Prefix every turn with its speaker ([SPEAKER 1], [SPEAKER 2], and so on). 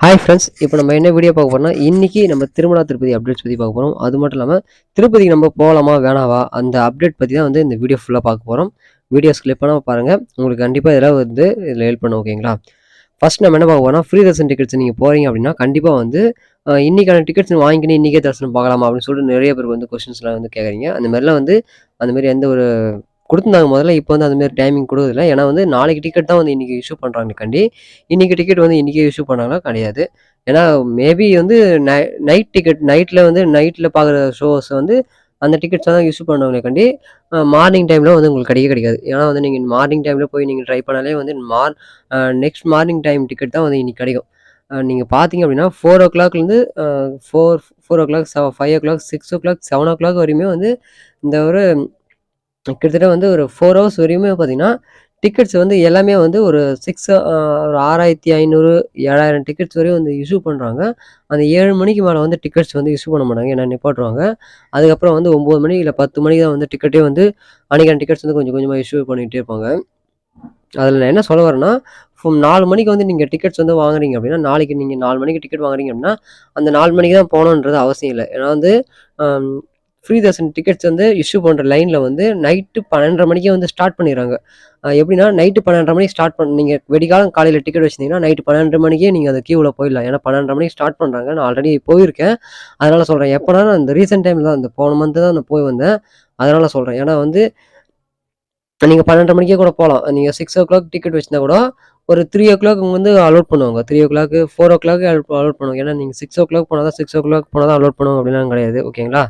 [SPEAKER 1] Hi friends இப்போ நம்ம என்ன வீடியோ பார்க்க போறோம்னா இன்றைக்கி நம்ம திருமலா திருப்பதி அப்டேட்ஸ் பற்றி பார்க்க போகிறோம் அது மட்டும் இல்லாமல் திருப்பதிக்கு நம்ம போகலாமா வேணாவா அந்த அப்டேட் பற்றி தான் வந்து இந்த வீடியோ ஃபுல்லாக பார்க்க போகிறோம் வீடியோஸ் கிளிப் பண்ணாமல் பாருங்கள் உங்களுக்கு கண்டிப்பாக இதெல்லாம் வந்து இதில் ஹெல்ப் பண்ணும் ஓகேங்களா ஃபர்ஸ்ட் நம்ம என்ன பார்க்க போகிறோம்னா ஃப்ரீ தர்சன் டிக்கெட்ஸ் நீங்கள் போகிறீங்க அப்படின்னா கண்டிப்பாக வந்து இன்றைக்கான இன்னைக்கான டிக்கெட்ஸ் வாங்கிக்கின்னு இன்றைக்கே தர்சனம் பார்க்கலாமா அப்படின்னு சொல்லிட்டு நிறைய பேர் வந்து கொஸ்டின்ஸ்லாம் வந்து கேட்குறீங்க அந்த மாதிரிலாம் வந்து அந்த மாதிரி எந்த ஒரு கொடுத்துருந்தாங்க முதல்ல இப்போ வந்து அந்த மாதிரி டைமிங் கொடுக்குறதில்ல. ஏன்னா வந்து நாளைக்கு டிக்கெட் தான் வந்து இன்றைக்கி இஷ்யூ பண்ணுறாங்க கண்டி. இன்றைக்கி டிக்கெட் வந்து இன்றைக்கே இஷ்யூ பண்ணாங்களா கிடையாது. ஏன்னா மேபி வந்து நை நைட் டிக்கெட் நைட்டில் வந்து நைட்டில் பார்க்குற ஷோஸ் வந்து அந்த டிக்கெட்ஸ் தான் இஷ்யூ பண்ணுவாங்களே கண்டி. மார்னிங் டைமில் வந்து உங்களுக்கு கிடைக்க கிடைக்காது. ஏன்னா வந்து நீங்கள் மார்னிங் டைமில் போய் நீங்கள் ட்ரை பண்ணாலே வந்து மார் நெக்ஸ்ட் மார்னிங் டைம் டிக்கெட் தான் வந்து இன்றைக்கி கிடைக்கும். நீங்கள் பார்த்தீங்க அப்படின்னா ஃபோர் ஓ கிளாக்லேருந்து four four o'clock செவ five o'clock six o'clock seven o'clock வரையுமே வந்து இந்த ஒரு கிட்டத்தட்ட வந்து ஒரு ஃபோர் ஹவர்ஸ் வரையுமே பார்த்தீங்கன்னா டிக்கெட்ஸ் வந்து எல்லாமே வந்து ஒரு சிக்ஸ் ஒரு ஆறாயிரத்தி ஐநூறு ஏழாயிரம் டிக்கெட்ஸ் வரையும் வந்து இஷ்யூ பண்ணுறாங்க அந்த ஏழு மணிக்கு மேலே வந்து டிக்கெட்ஸ் வந்து இஷ்யூ பண்ண மாட்டாங்க ஏன்னா நிப்பாட்டுவாங்க. அதுக்கப்புறம் வந்து ஒம்பது மணி இல்லை பத்து மணிக்கு தான் வந்து டிக்கெட்டே வந்து அன்றைக்கான டிக்கெட்ஸ் வந்து கொஞ்சம் கொஞ்சமாக இஷ்யூ பண்ணிகிட்டே இருப்பாங்க. அதில் நான் என்ன சொல்ல வரேன்னா நாலு மணிக்கு வந்து நீங்கள் டிக்கெட்ஸ் வந்து வாங்குறீங்க அப்படின்னா நாளைக்கு நீங்கள் நாலு மணிக்கு டிக்கெட் வாங்குறீங்க அப்படின்னா அந்த நாலு மணிக்கு தான் போகணுன்றது அவசியம் இல்லை. ஏன்னா வந்து ஃப்ரீ தர்ஷன் டிக்கெட்ஸ் வந்து இஷ்யூ பண்ணுற லைனில் வந்து நைட்டு பன்னெண்டரை மணிக்கே வந்து ஸ்டார்ட் பண்ணிடுறாங்க. எப்படின்னா நைட்டு பன்னெண்டரை மணிக்கு ஸ்டார்ட் பண்ண நீங்கள் வெடிகாலம் காலையில் டிக்கெட் வச்சிருந்தீங்கன்னா நைட்டு பன்னெண்டு மணிக்கே நீங்கள் அந்த கியூவில் போயிடலாம். ஏன்னா பன்னெண்டரை மணிக்கு ஸ்டார்ட் பண்ணுறாங்க நான் ஆல்ரெடி போயிருக்கேன். அதனால் சொல்கிறேன் எப்போனா நான் இந்த ரீசெண்ட் டைமில் தான் இந்த போன மந்த்து தான் நான் போய் வந்தேன். அதனால் சொல்கிறேன் ஏன்னா வந்து நீங்கள் பன்னெண்டரை மணிக்கே கூட போகலாம் நீங்கள் சிக்ஸ் ஓ கிளாக் டிக்கெட் வச்சிருந்தா கூட ஒரு த்ரீ ஓ கிளாக் வந்து அலோட் பண்ணுவாங்க. Three o'clock four o'clock allot பண்ணுவாங்க. ஏன்னா நீங்கள் சிக்ஸ் ஓ கிளாக் போனால் தான் சிக்ஸ் ஓ கிளாக் போனால் தான் அலோட் பண்ணுவாங்க அப்படிலாம் கிடையாது. ஓகேங்களா